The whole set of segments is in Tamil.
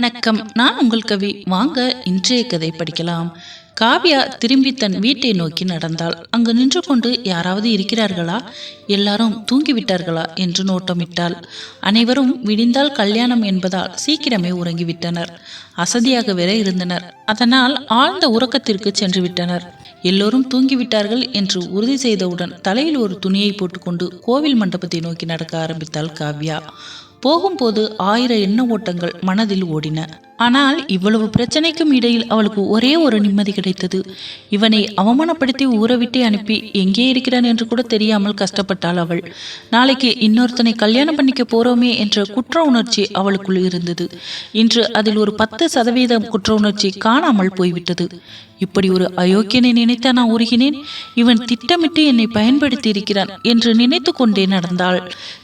வணக்கம். நான் உங்கள் கவி. வாங்க இன்றைய கதை படிக்கலாம். காவ்யா திரும்பி தன் வீட்டை நோக்கி நடந்தாள். அங்கு நின்று கொண்டு யாராவது இருக்கிறார்களா? எல்லாரும் தூங்கிவிட்டார்களா? என்று நோட்டமிட்டாள். அனைவரும் விடிந்தால் கல்யாணம் என்பதால் சீக்கிரமே உறங்கிவிட்டனர். அசதியாக வேற இருந்தனர். அதனால் ஆழ்ந்த உறக்கத்திற்கு சென்று விட்டனர் எல்லோரும் தூங்கிவிட்டார்கள் என்று உறுதி செய்தவுடன் தலையில் ஒரு துணியை போட்டுக்கொண்டு கோவில் மண்டபத்தை நோக்கி நடக்க ஆரம்பித்தாள் காவ்யா. போகும்போது ஆயிர எண்ண ஓட்டங்கள் மனதில் ஓடின. ஆனால் இவ்வளவு பிரச்சனைக்கும் இடையில் அவளுக்கு ஒரே ஒரு நிம்மதி கிடைத்தது. இவனை அவமானப்படுத்தி ஊறவிட்டே அனுப்பி எங்கே இருக்கிறான் என்று கூட தெரியாமல் கஷ்டப்பட்டாள் அவள். நாளைக்கு இன்னொருத்தனை கல்யாணம் பண்ணிக்க போறோமே என்ற குற்ற உணர்ச்சி அவளுக்குள் இருந்தது. இன்று அதில் ஒரு பத்து சதவீதம் குற்ற உணர்ச்சி காணாமல் போய்விட்டது. இப்படி ஒரு அயோக்கியனை நினைத்த நான் உருகினேன். இவன் திட்டமிட்டு என்னை பயன்படுத்தி இருக்கிறான் என்று நினைத்து கொண்டே நடந்தாள்.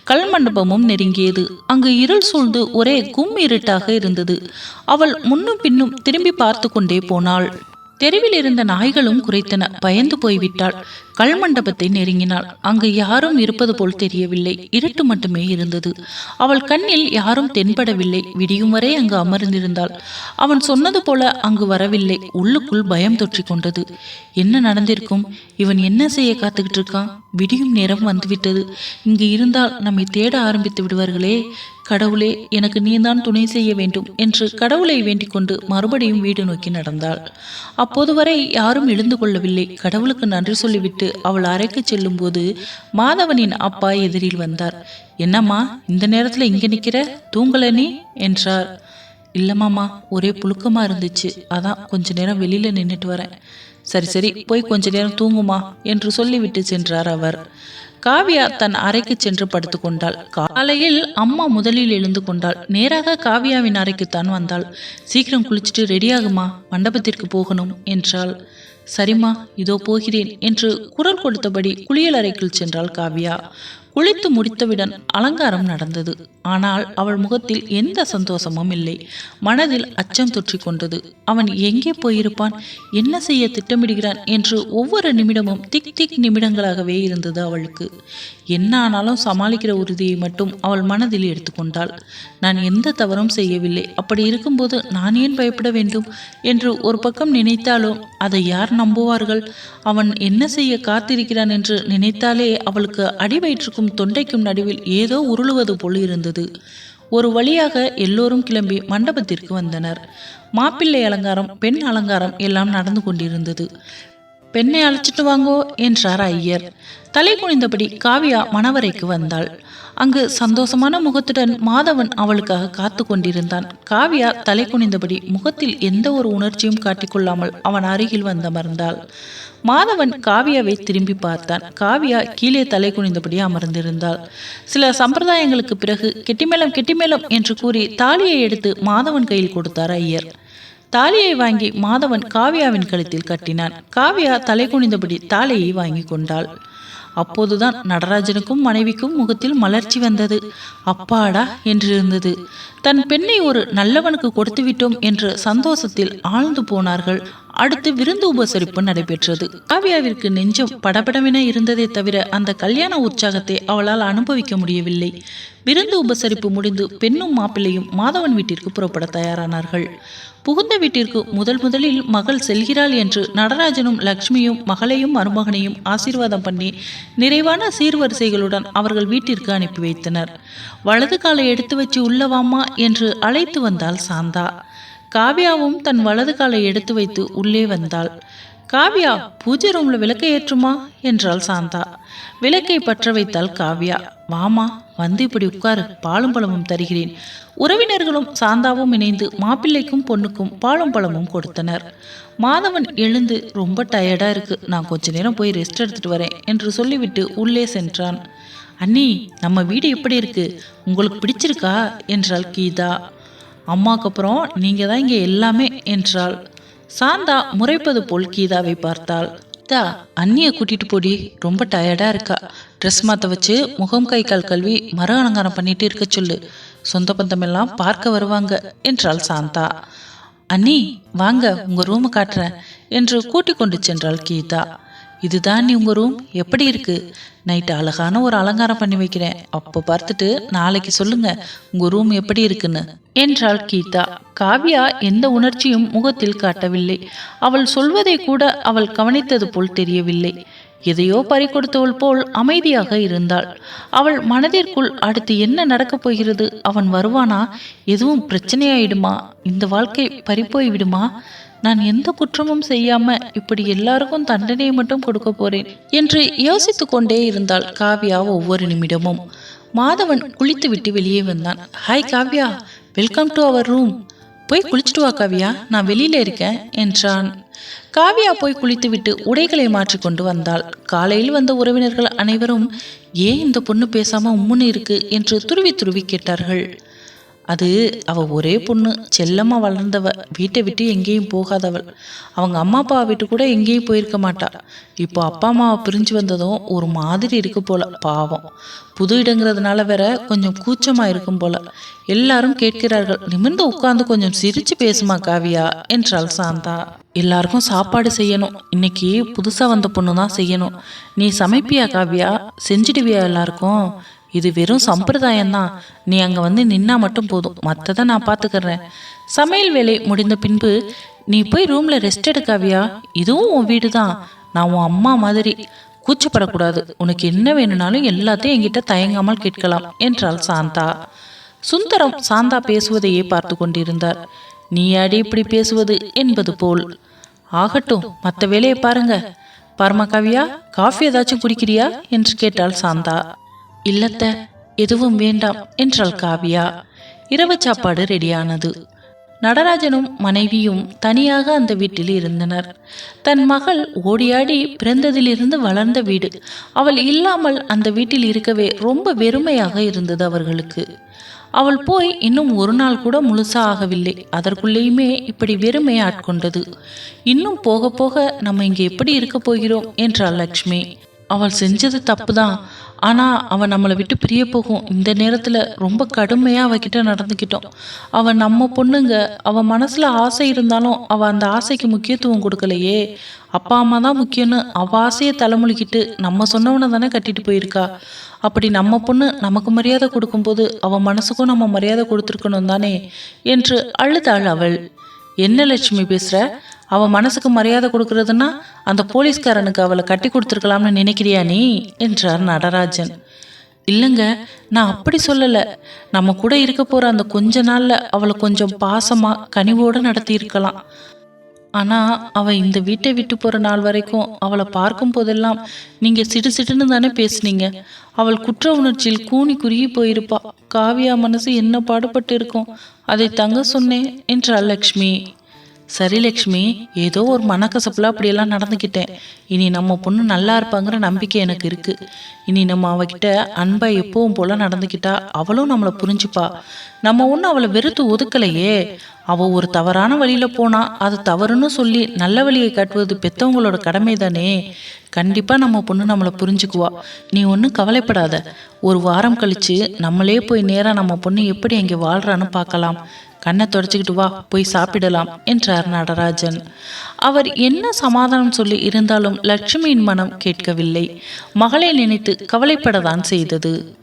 கல் மண்டபமும் நெருங்கியது. அங்கு இருள் சூழ்ந்து ஒரே கும் இருட்டாக இருந்தது. அவள் முன்னும் பின்னும் திரும்பி பார்த்து கொண்டே போனாள். தெருவில் இருந்த நாய்களும் குறைத்தன பயந்து போய்விட்டாள். கல்மண்டபத்தை நெருங்கினாள். அங்கு யாரும் இருப்பது போல் தெரியவில்லை. இருட்டு மட்டுமே இருந்தது. அவள் கண்ணில் யாரும் தென்படவில்லை. விடியும் வரை அங்கு அமர்ந்திருந்தாள். அவன் சொன்னது போல அங்கு வரவில்லை. உள்ளுக்குள் பயம் தொற்றி கொண்டது. என்ன நடந்திருக்கும்? இவன் என்ன செய்ய காத்துக்கிட்டு இருக்கான்? விடியும் நேரம் வந்துவிட்டது. இங்கு இருந்தால் நம்மை தேட ஆரம்பித்து விடுவார்களே. கடவுளே எனக்கு நீதான் துணை செய்ய வேண்டும் என்று கடவுளை வேண்டிக் கொண்டு மறுபடியும் வீடு நோக்கி நடந்தாள். அப்போது வரை யாரும் எழுந்து கொள்ளவில்லை. கடவுளுக்கு நன்றி சொல்லிவிட்டு அவள் அறைக்கு செல்லும்போது மாதவனின் அப்பா எதிரில் வந்தார். என்னம்மா இந்த நேரத்தில் இங்கே நிற்கிற தூங்கல நீ? என்றார். இல்லம்மாமா ஒரே புழுக்கமா இருந்துச்சு. அதான் கொஞ்ச நேரம் வெளியில நின்றுட்டு வரேன். சரி சரி போய் கொஞ்ச நேரம் தூங்குமா? என்று சொல்லிவிட்டு சென்றார் அவர். காவியா தன் அறைக்கு சென்று படுத்துக்கொண்டாள் காலையில் அம்மா முதலில் எழுந்து கொண்டாள். நேராக காவியாவின் அறைக்குத்தான் வந்தாள். சீக்கிரம் குளிச்சுட்டு ரெடியாகுமா மண்டபத்திற்கு போகணும் என்றாள். சரிம்மா இதோ போகிறேன் என்று குரல் கொடுத்தபடி குளியலறைக்குள் சென்றாள் காவியா. குளித்து முடித்தவுடன் அலங்காரம் நடந்தது. ஆனால் அவள் முகத்தில் எந்த சந்தோஷமும் இல்லை. மனதில் அச்சம் தொற்றி கொண்டது. அவன் எங்கே போயிருப்பான்? என்ன செய்ய திட்டமிடுகிறான்? என்று ஒவ்வொரு நிமிடமும் திக் திக் நிமிடங்களாகவே இருந்தது அவளுக்கு. என்ன ஆனாலும் சமாளிக்கிற உறுதியை மட்டும் அவள் மனதில் எடுத்துக்கொண்டாள் நான் எந்த தவறும் செய்யவில்லை. அப்படி இருக்கும்போது நான் ஏன் பயப்பட வேண்டும்? என்று ஒரு பக்கம் நினைத்தாலும் அதை யார் நம்புவார்கள்? அவன் என்ன செய்ய காத்திருக்கிறான்? என்று நினைத்தாலே அவளுக்கு அடிவயிற்றுக்கும் வயிற்றுக்கும் தொண்டைக்கும் நடுவில் ஏதோ உருளுவது போல் இருந்தது. ஒரு வழியாக எல்லோரும் கிளம்பி மண்டபத்திற்கு வந்தனர். மாப்பிள்ளை அலங்காரம் பெண் அலங்காரம் எல்லாம் நடந்து கொண்டிருந்தது. பெண்ணை அழைச்சிட்டு வாங்கோ என்றார் ஐயர். தலை குனிந்தபடி காவியா மணவரைக்கு வந்தாள். அங்கு சந்தோஷமான முகத்துடன் மாதவன் அவளுக்காக காத்து கொண்டிருந்தான். காவியா தலை குனிந்தபடி முகத்தில் எந்த ஒரு உணர்ச்சியும் காட்டிக்கொள்ளாமல் அவன் அருகில் வந்தமர்ந்தாள் மாதவன் காவியாவை திரும்பி பார்த்தான். காவியா கீழே தலை குனிந்தபடி அமர்ந்திருந்தாள். சில சம்பிரதாயங்களுக்கு பிறகு கெட்டிமேளம் கெட்டிமேளம் என்று கூறி தாலியை எடுத்து மாதவன் கையில் கொடுத்தார் ஐயர். தாலியை வாங்கி மாதவன் காவியாவின் கழுத்தில் கட்டினான். காவியா தலை குனிந்தபடி தாலியை வாங்கி கொண்டாள். அப்போதுதான் நடராஜனுக்கும் மனைவிக்கும் முகத்தில் மலர்ச்சி வந்தது. அப்பாடா என்றிருந்தது. தன் பெண்ணை ஒரு நல்லவனுக்கு கொடுத்து விட்டோம் என்ற சந்தோஷத்தில் ஆழ்ந்து போனார்கள். அடுத்து விருந்து உபசரிப்பு நடைபெற்றது. காவியாவிற்கு நெஞ்சம் படபடவென இருந்ததே தவிர அந்த கல்யாண உற்சாகத்தை அவளால் அனுபவிக்க முடியவில்லை. விருந்து உபசரிப்பு முடிந்து பெண்ணும் மாப்பிள்ளையும் மாதவன் வீட்டிற்கு புறப்பட தயாரானார்கள். புகுந்த வீட்டிற்கு முதல் முதலில் மகள் செல்கிறாள் என்று நடராஜனும் லக்ஷ்மியும் மகளையும் மருமகனையும் ஆசீர்வாதம் பண்ணி நிறைவான சீர்வரிசைகளுடன் அவர்கள் வீட்டிற்கு அனுப்பி வைத்தனர். வலது காலை எடுத்து வச்சு உள்ளவாமா என்று அழைத்து வந்தாள் சாந்தா. காவ்யாவும் தன் வலது காலை எடுத்து வைத்து உள்ளே வந்தாள். காவ்யா பூஜை ரூம்ல விளக்கை ஏற்றுமா? என்றாள் சாந்தா. விளக்கை பற்ற வைத்தாள் காவ்யா. வாமா வந்து இப்படி உட்காரு பாலும் பழமும் தருகிறேன். உறவினர்களும் சாந்தாவும் இணைந்து மாப்பிள்ளைக்கும் பொண்ணுக்கும் பாலும் பழமும் கொடுத்தனர். மாதவன் எழுந்து ரொம்ப டயர்டா இருக்கு. நான் கொஞ்ச நேரம் போய் ரெஸ்ட் எடுத்துட்டு வரேன் என்று சொல்லிவிட்டு உள்ளே சென்றான். அண்ணி நம்ம வீடு எப்படி இருக்கு? உங்களுக்கு பிடிச்சிருக்கா? என்றாள் கீதா. அம்மாக்கு அப்புறம் நீங்க தான் இங்கே எல்லாமே என்றாள். சாந்தா முறைப்பது போல் கீதாவை பார்த்தாள். தா அண்ணியை கூட்டிட்டு போடி ரொம்ப டயர்டா இருக்கா. ட்ரெஸ் மாற்ற வச்சு முகம் கை கால் கல்வி மர அலங்காரம் பண்ணிட்டு இருக்க சொல்லு. சொந்த பந்தம் எல்லாம் பார்க்க வருவாங்க என்றாள் சாந்தா. அண்ணி வாங்க உங்க ரூமை காட்டுறேன் என்று கூட்டிக் கொண்டு சென்றாள் கீதா. இதுதான் நீ உங்க ரூம் எப்படி இருக்கு? நைட்டு அழகான ஒரு அலங்காரம் பண்ணி வைக்கிறேன். அப்போ பார்த்துட்டு நாளைக்கு சொல்லுங்க உங்க ரூம் எப்படி இருக்குன்னு. என்றாள் கீதா. காவ்யா எந்த உணர்ச்சியும் முகத்தில் காட்டவில்லை. அவள் சொல்வதை கூட அவள் கவனித்தது போல் தெரியவில்லை. எதையோ பறிக்கொடுத்தவள் போல் அமைதியாக இருந்தாள். அவள் மனதிற்குள் அடுத்து என்ன நடக்கப் போகிறது? அவன் வருவானா? எதுவும் பிரச்சனையாயிடுமா? இந்த வாழ்க்கை பறிப்போய் விடுமா? நான் எந்த குற்றமும் செய்யாம இப்படி எல்லாருக்கும் தண்டனையை மட்டும் கொடுக்க போறேன் என்று யோசித்து கொண்டே இருந்தாள் காவ்யா ஒவ்வொரு நிமிடமும். மாதவன் குளித்துவிட்டு வெளியே வந்தான். Hi Kavya. Welcome to our room போய் குளிச்சுட்டு வா காவ்யா. நான் வெளியில இருக்கேன் என்றான். காவியா போய் குளித்துவிட்டு உடைகளை மாற்றிக்கொண்டு வந்தாள். காலையில் வந்த உறவினர்கள் அனைவரும் ஏன் இந்த பொண்ணு பேசாம உம்முன்னு இருக்கு? என்று துருவி துருவி கேட்டார்கள். அது அவ ஒரே பொண்ணு. செல்லம்மா வளர்ந்தவ. வீட்டை விட்டு எங்கேயும் போகாதவள். அவங்க அம்மா அப்பா விட்டு கூட எங்கேயும் போயிருக்க மாட்டா. இப்போ அப்பா அம்மாவை பிரிஞ்சு வந்ததும் ஒரு மாதிரி இருக்கு போல பாவம். புது இடங்கிறதுனால வேற கொஞ்சம் கூச்சமா இருக்கும் போல. எல்லாரும் கேட்கிறார்கள் நிமிர்ந்து உட்கார்ந்து கொஞ்சம் சிரிச்சு பேசுமா காவியா? என்றாள் சாந்தா. எல்லாருக்கும் சாப்பாடு செய்யணும். இன்னைக்கு புதுசா வந்த பொண்ணு தான் செய்யணும். நீ சமைப்பியா காவியா? செஞ்சிடுவியா எல்லாருக்கும்? இது வெறும் சம்பிரதாயம்தான். நீ அங்கே வந்து நின்னா மட்டும் போதும். மற்றதை நான் பார்த்துக்கிறேன் சமையல் வேலை முடிந்த பின்பு நீ போய் ரூமில் ரெஸ்ட் எடுக்காவியா? இதுவும் உன் வீடு தான் நான் உன் அம்மா மாதிரி. கூச்சப்படக்கூடாது. உனக்கு என்ன வேணும்னாலும் எல்லாத்தையும் என்கிட்ட தயங்காமல் கேட்கலாம் என்றாள் சாந்தா. சுந்தரம் சாந்தா பேசுவதையே பார்த்து கொண்டிருந்தார். நீ அடி இப்படி பேசுவது என்பது போல். ஆகட்டும் மற்ற வேலையை பாருங்க. பரமகாவியா காஃபி ஏதாச்சும் குடிக்கிறியா? என்று கேட்டாள் சாந்தா. இல்லத்த எதுவும் வேண்டாம் என்றாள் காவியா. இரவு சாப்பாடு ரெடியானது. நடராஜனும் மனைவியும் தனியாக அந்த வீட்டில் இருந்தனர். தன் மகள் ஓடியாடி பிறந்ததிலிருந்து வளர்ந்த வீடு. அவள் இல்லாமல் அந்த வீட்டில் இருக்கவே ரொம்ப வெறுமையாக இருந்தது அவர்களுக்கு. அவள் போய் இன்னும் ஒரு நாள் கூட முழுசா ஆகவில்லை. அதற்குள்ளேயுமே இப்படி வெறுமை ஆட்கொண்டது. இன்னும் போக போக நம்ம இங்கே எப்படி இருக்க போகிறோம்? என்றாள் லக்ஷ்மி. அவள் செஞ்சது தப்பு தான் ஆனால் அவன் நம்மளை விட்டு பிரிய போகும். இந்த நேரத்தில் ரொம்ப கடுமையாக அவகிட்ட நடந்துக்கிட்டோம். அவன் நம்ம பொண்ணுங்க அவன் மனசில் ஆசை இருந்தாலும் அவள் அந்த ஆசைக்கு முக்கியத்துவம் கொடுக்கலையே. அப்பா அம்மா தான் முக்கியம்னு அவள் ஆசையை தலைமொழிக்கிட்டு நம்ம சொன்னவனை தானே கட்டிட்டு போயிருக்கா. அப்படி நம்ம பொண்ணு நமக்கு மரியாதை கொடுக்கும்போது அவன் மனசுக்கும் நம்ம மரியாதை கொடுத்துருக்கணும் தானே என்று அழுதாள் அவள். என்ன லட்சுமி பேசுற? அவள் மனசுக்கு மரியாதை கொடுக்கறதுன்னா அந்த போலீஸ்காரனுக்கு அவளை கட்டி கொடுத்துருக்கலாம்னு நினைக்கிறியா நீ? என்றார் நடராஜன். இல்லைங்க நான் அப்படி சொல்லலை. நம்ம கூட இருக்க போகிற அந்த கொஞ்ச நாளில் அவளை கொஞ்சம் பாசமாக கனிவோடு நடத்தி இருக்கலாம் அவள் இந்த வீட்டை விட்டு போகிற நாள் வரைக்கும் அவளை பார்க்கும் போதெல்லாம் நீங்கள் சிடு சிடுன்னு தானே பேசுனீங்க. அவள் குற்ற உணர்ச்சியில் கூனி குறுகி போயிருப்பா. காவியா மனசு என்ன பாடுபட்டு இருக்கும்? அதை தங்க சொன்னேன் என்றாள் லக்ஷ்மி. சரி லக்ஷ்மி ஏதோ ஒரு மனக்கசப்புல அப்படியெல்லாம் நடந்துக்கிட்டேன். இனி நம்ம பொண்ணு நல்லா இருப்பாங்கிற நம்பிக்கை எனக்கு இருக்கு. இனி நம்ம அவகிட்ட அன்பா எப்பவும் போல நடந்துக்கிட்டா அவளும் நம்மளை புரிஞ்சுப்பா. நம்ம ஒன்றும் அவளை வெறுத்து ஒதுக்கலையே. அவள் ஒரு தவறான வழியில் போனால் அது தவறுன்னு சொல்லி நல்ல வழியை காட்டுவது பெற்றவங்களோட கடமை தானே கண்டிப்பாக நம்ம பொண்ணு நம்மளை புரிஞ்சுக்குவா. நீ ஒன்றும் கவலைப்படாத. ஒரு வாரம் கழித்து நம்மளே போய் நேராக நம்ம பொண்ணு எப்படி அங்கே வாழ்கிறான்னு பார்க்கலாம். கண்ணை தொடச்சிக்கிட்டு வா போய் சாப்பிடலாம் என்றார் நடராஜன். அவர் என்ன சமாதானம் சொல்லி இருந்தாலும் லட்சுமியின் மனம் கேட்கவில்லை. மகளை நினைத்து கவலைப்படதான் செய்தது.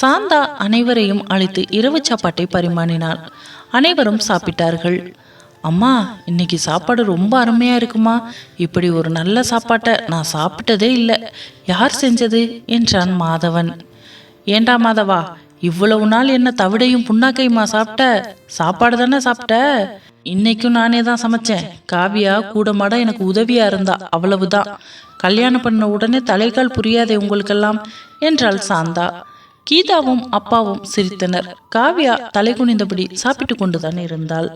சாந்தா அனைவரையும் அழைத்து இரவு சாப்பாட்டை பரிமாறினாள். அனைவரும் சாப்பிட்டார்கள். அம்மா இன்னைக்கு சாப்பாடு ரொம்ப அருமையா இருக்குமா? இப்படி ஒரு நல்ல சாப்பாட்டை நான் சாப்பிட்டதே இல்லை. யார் செஞ்சது? என்றான் மாதவன். ஏண்டா மாதவா இவ்வளவு நாள் என்ன தவிடையும் புண்ணாக்கையுமா சாப்பிட்ட? சாப்பாடு தானே சாப்பிட்ட? இன்னைக்கும் நானே தான் சமைச்சேன். காவியா கூட மாட எனக்கு உதவியா இருந்தா அவ்வளவுதான். கல்யாணம் பண்ண உடனே தலைக்கால் புரியாதே உங்களுக்கெல்லாம் என்றாள் சாந்தா. கீதாவும் அப்பாவும் சிரித்தனர். காவியா தலை குனிந்தபடி சாப்பிட்டு கொண்டுதான் இருந்தாள்.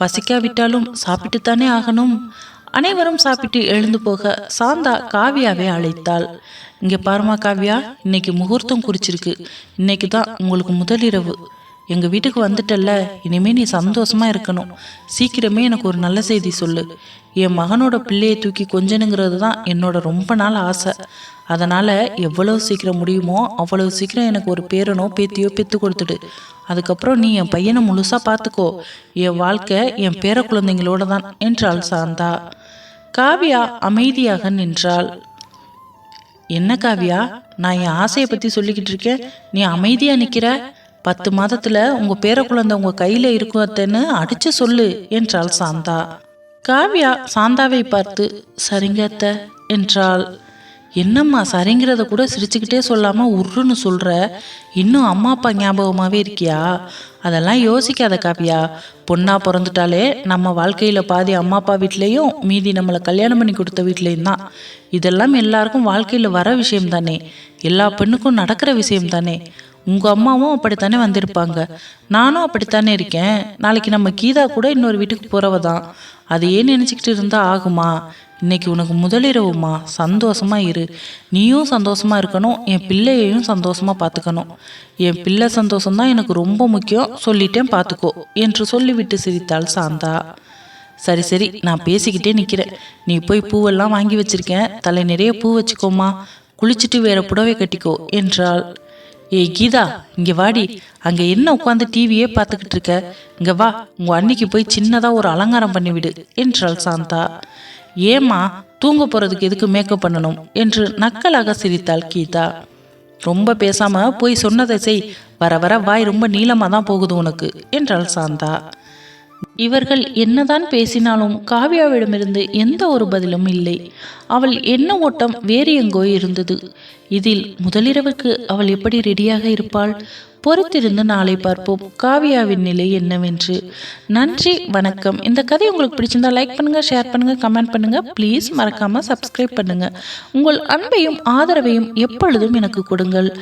பசிக்காவிட்டாலும் சாப்பிட்டுத்தானே ஆகணும். அனைவரும் சாப்பிட்டு எழுந்து போக சாந்தா காவியாவை அழைத்தாள். இங்கே பாருமா காவ்யா இன்னைக்கு முகூர்த்தம் குறிச்சிருக்கு. இன்னைக்கு தான் உங்களுக்கு முதலிரவு எங்கள் வீட்டுக்கு வந்துட்டல்ல இனிமே நீ சந்தோஷமா இருக்கணும். சீக்கிரமே எனக்கு ஒரு நல்ல செய்தி சொல்லு. என் மகனோட பிள்ளையை தூக்கி கொஞ்சனுங்கிறது தான் என்னோட ரொம்ப நாள் ஆசை. அதனால் எவ்வளவு சீக்கிரம் முடியுமோ அவ்வளவு சீக்கிரம் எனக்கு ஒரு பேரனோ பேத்தியோ பெற்று கொடுத்துடு. அதுக்கப்புறம் நீ என் பையனை முழுசாக பார்த்துக்கோ என் வாழ்க்கை என் பேர குழந்தைங்களோட தான் என்றாள் சாந்தா. காவியா அமைதியாக நின்றாள். என்ன காவியா? நான் என் ஆசையை பற்றி சொல்லிக்கிட்டு இருக்கேன். நீ அமைதியாக நிற்கிற பத்து மாதத்துல உங்க பேர குழந்தை உங்க கையில இருக்குன்னு அடிச்சு சொல்லு என்றாள் சாந்தா. காவியா சாந்தாவை பார்த்து சரிங்க அத்த என்றாள். என்னம்மா சரிங்கிறத கூட சிரிச்சுக்கிட்டே சொல்லாம உருன்னு சொல்ற? இன்னும் அம்மா அப்பா ஞாபகமாவே இருக்கியா? அதெல்லாம் யோசிக்காத காவியா. பொண்ணா பிறந்துட்டாலே நம்ம வாழ்க்கையில பாதி அம்மா அப்பா வீட்லேயும் மீதி நம்மளை கல்யாணம் பண்ணி கொடுத்த வீட்லேயும் தான். இதெல்லாம் எல்லாருக்கும் வாழ்க்கையில வர விஷயம் தானே எல்லா பெண்ணுக்கும் நடக்கிற விஷயம் தானே உங்க அம்மாவும் அப்படித்தானே வந்திருப்பாங்க. நானும் அப்படித்தானே இருக்கேன். நாளைக்கு நம்ம கீதா கூட இன்னொரு வீட்டுக்கு போறவ தான் அதையே நினைச்சுக்கிட்டு இருந்தா ஆகுமா? இன்னைக்கு உனக்கு முதலிரவுமா? சந்தோஷமா இரு. நீயும் சந்தோஷமா இருக்கணும். என் பிள்ளையையும் சந்தோஷமா பார்த்துக்கணும் என் பிள்ளை சந்தோஷம்தான் எனக்கு ரொம்ப முக்கியம். சொல்லிட்டேன் பார்த்துக்கோ என்று சொல்லிவிட்டு சிரித்தாள் சாந்தா. சரி சரி நான் பேசிக்கிட்டே நிற்கிறேன் நீ போய் பூவெல்லாம் வாங்கி வச்சிருக்கேன். தலை நிறைய பூ வச்சுக்கோமா. குளிச்சுட்டு வேற புடவை கட்டிக்கோ என்றாள். ஏய் கீதா இங்கே வாடி. அங்கே என்ன உட்காந்து டிவியே பார்த்துக்கிட்டு இருக்க? இங்கே வா உங்க அன்னைக்கு போய் சின்னதாக ஒரு அலங்காரம் பண்ணிவிடு என்றாள் சாந்தா. ஏம்மா தூங்க போகிறதுக்கு எதுக்கு மேக்கப் பண்ணணும்? என்று நக்கலாக சிரித்தாள் கீதா. ரொம்ப பேசாமல் போய் சொன்னதை செய். வர வர வாய் ரொம்ப நீளமாக தான் போகுது உனக்கு என்றாள் சாந்தா. இவர்கள் என்னதான் பேசினாலும் காவ்யாவிடமிருந்து எந்த ஒரு பதிலும் இல்லை. அவள் என்ன ஓட்டம் வேறு எங்கோ இருந்தது. இதில் முதலிரவுக்கு அவள் எப்படி ரெடியாக இருப்பாள்? பொறுத்திருந்து நாளை பார்ப்போம். காவியாவின் நிலை என்னவென்று. நன்றி வணக்கம். இந்த கதை உங்களுக்கு பிடிச்சிருந்தா லைக் பண்ணுங்க ஷேர் பண்ணுங்க கமெண்ட் பண்ணுங்க. ப்ளீஸ் மறக்காம சப்ஸ்கிரைப் பண்ணுங்க. உங்கள் அன்பையும் ஆதரவையும் எப்பொழுதும் எனக்கு கொடுங்கள்.